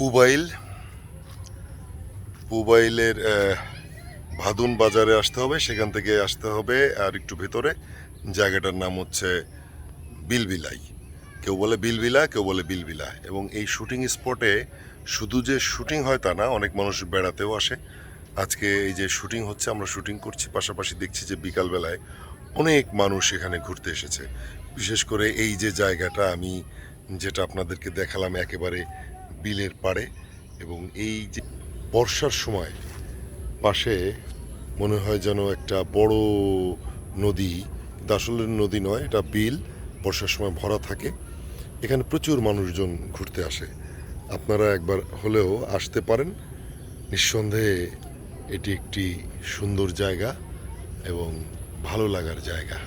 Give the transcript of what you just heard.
পুবাইল। পুবাইলের ভাদুন বাজারে আসতে হবে, সেখান থেকে আসতে হবে, আর একটু ভেতরে। জায়গাটার নাম হচ্ছে বিলবিলাই কেউ বলে বিলবিলা, কেউ বলে বিলবিলা। এবং এই শুটিং স্পটে শুধু যে শুটিং হয় তা না, অনেক মানুষ বেড়াতেও আসে। আজকে এই যে শুটিং হচ্ছে, আমরা শুটিং করছি, পাশাপাশি দেখছি যে বিকালবেলায় অনেক মানুষ এখানে ঘুরতে এসেছে। বিশেষ করে এই যে জায়গাটা, আমি যেটা আপনাদেরকে দেখালাম, একেবারে বিলের পাড়ে এবং এই যে বর্ষার সময় পাশে মনে হয় যেন একটা বড় নদী আসলে নদী নয়, এটা বিল, বর্ষার সময় ভরা থাকে। এখানে প্রচুর মানুষজন ঘুরতে আসে। আপনারা একবার হলেও আসতে পারেন। নিঃসন্দেহে এটি একটি সুন্দর জায়গা এবং ভালো লাগার জায়গা।